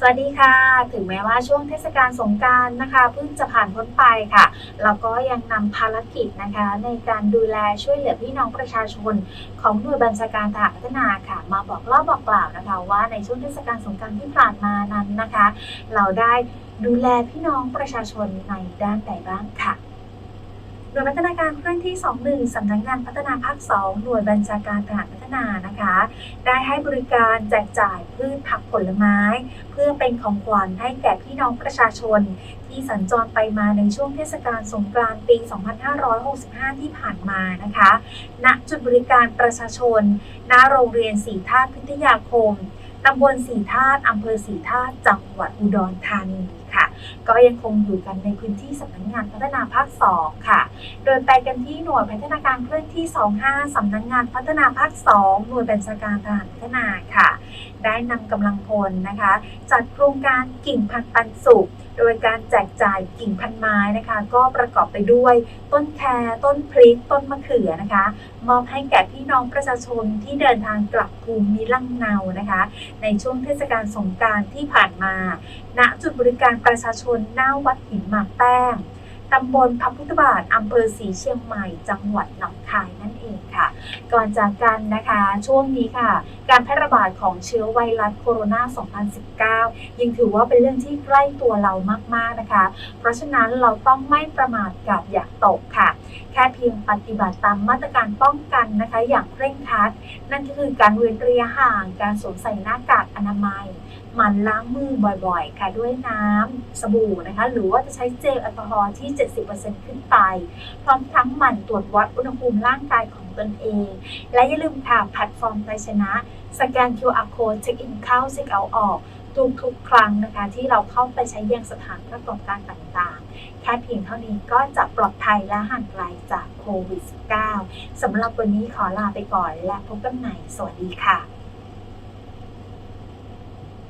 สวัสดีค่ะ ถึงแม้ว่าช่วงเทศกาลสงกรารนะคะเพิ่งจะผ่านพ้นไปค่ะ เราก็ยังนำภารกิจนะคะ ในการดูแลช่วยเหลือพี่น้องประชาชน ของหน่วยบัญชาการทหารพัฒนาค่ะ มาบอกเล่าบอกกล่าวนะคะ ว่าในช่วงเทศกาลสงกรารที่ผ่านมานั้นนะคะ เราได้ดูแลพี่น้องประชาชนในด้านใดบ้างค่ะ ยพัฒนาการเคลื่อนที่ 21 สำนักงานพัฒนาภาค 2 หน่วยบัญชาการทหารพัฒนานะคะ ได้ให้บริการแจกจ่ายพืชผักผลไม้ เพื่อเป็นของขวัญให้แก่พี่น้องประชาชน ที่สัญจรไปมาในช่วงเทศกาลสงกรานต์ปี 2565 ที่ผ่านมานะคะ ณ จุดบริการประชาชน ณ โรงเรียนสีธาตุพิทยาคม ตำบลสีธาตุอำเภอสีธาตุจังหวัดอุดรธานี ก็ยังคงอยู่กันในพื้นที่สำนักงานพัฒนาภาค 2 ค่ะโดยไปกันที่หน่วยพัฒนาการเคลื่อนที่ 25 สำนักงานพัฒนาภาค 2 หน่วยบัญชาการทหารพัฒนาค่ะ ได้นำกำลังพลนะคะ จัดโครงการกิ่งพันปันสุข โดยการแจกจ่ายกิ่งพันไม้นะคะ ก็ประกอบไปด้วยต้นแครต้นพริก ต้นมะเขือนะคะ มอบให้แก่พี่น้องประชาชนที่เดินทางกลับภูมิลำเนานะคะ ในช่วงเทศกาลสงการที่ผ่านมา ณจุดบริการประชาชนหน้าวัดหินหมากแป้งตำบลพระพุทธบาทอำเภอศรีเชียงใหม่ จังหวัดหนองคายนั่นเองค่ะ ก่อนจากกันนะคะ ช่วงนี้ค่ะ การแพร่ระบาดของเชื้อไวรัสโคโรนา 2019 ยังถือว่าเป็นเรื่องที่ใกล้ตัวเรามากๆนะคะ เพราะฉะนั้นเราต้องไม่ประมาทกับอย่าตกค่ะ แค่เพียงปฏิบัติตามมาตรการป้องกันนะคะ อย่างเคร่งครัด นั่นก็คือการเว้นระยะห่าง การสวมใส่หน้ากากอนามัยหมั่นล้างมือบ่อยๆ ค่ะด้วยน้ำสบู่นะคะ หรือว่าจะใช้เจลแอลกอฮอล์ที่ 70%ขึ้นไป พร้อมทั้งหมั่นตรวจวัดอุณหภูมิร่างกายของ ตนเอง และอย่าลืมค่ะแพลตฟอร์มไทยชนะ สแกน QR code เช็คอินเข้าเช็คเอาท์ออกทุกๆครั้งนะคะที่เราเข้าไปใช้ยังสถานประกอบการต่างๆ แค่เพียงเท่านี้ก็จะปลอดภัยและห่างไกลจากโควิด -19 สำหรับวันนี้ขอลาไปก่อนและพบกันใหม่สวัสดีค่ะ